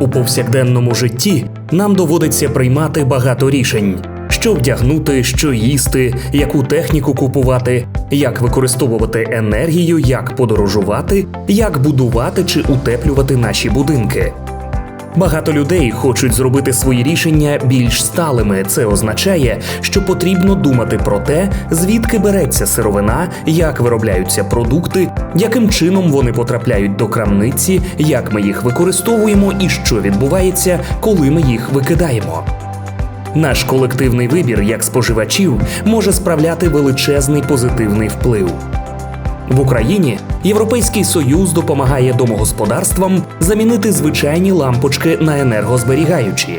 У повсякденному житті нам доводиться приймати багато рішень: що вдягнути, що їсти, яку техніку купувати, як використовувати енергію, як подорожувати, як будувати чи утеплювати наші будинки. Багато людей хочуть зробити свої рішення більш сталими. Це означає, що потрібно думати про те, звідки береться сировина, як виробляються продукти, яким чином вони потрапляють до крамниці, як ми їх використовуємо і що відбувається, коли ми їх викидаємо. Наш колективний вибір як споживачів може справляти величезний позитивний вплив. В Україні Європейський Союз допомагає домогосподарствам замінити звичайні лампочки на енергозберігаючі.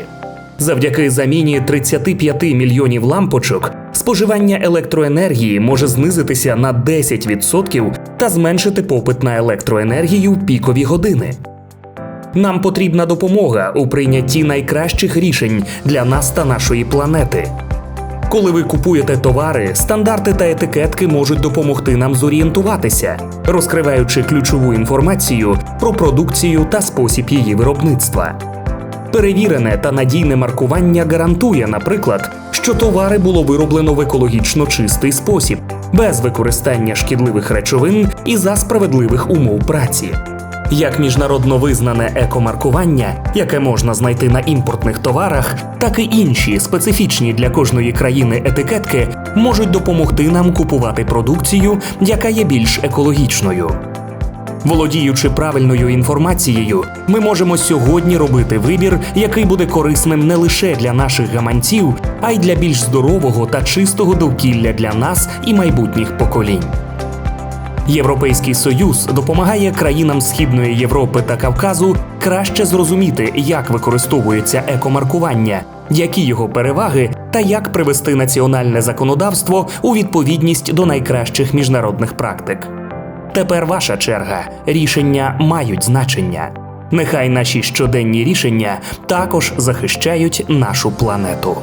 Завдяки заміні 35 мільйонів лампочок споживання електроенергії може знизитися на 10% та зменшити попит на електроенергію в пікові години. Нам потрібна допомога у прийнятті найкращих рішень для нас та нашої планети. Коли ви купуєте товари, стандарти та етикетки можуть допомогти нам зорієнтуватися, розкриваючи ключову інформацію про продукцію та спосіб її виробництва. Перевірене та надійне маркування гарантує, наприклад, що товари було вироблено в екологічно чистий спосіб, без використання шкідливих речовин і за справедливих умов праці. Як міжнародно визнане екомаркування, яке можна знайти на імпортних товарах, так і інші специфічні для кожної країни етикетки можуть допомогти нам купувати продукцію, яка є більш екологічною. Володіючи правильною інформацією, ми можемо сьогодні робити вибір, який буде корисним не лише для наших гаманців, а й для більш здорового та чистого довкілля для нас і майбутніх поколінь. Європейський союз допомагає країнам Східної Європи та Кавказу краще зрозуміти, як використовується екомаркування, які його переваги та як привести національне законодавство у відповідність до найкращих міжнародних практик. Тепер ваша черга. Рішення мають значення. Нехай наші щоденні рішення також захищають нашу планету.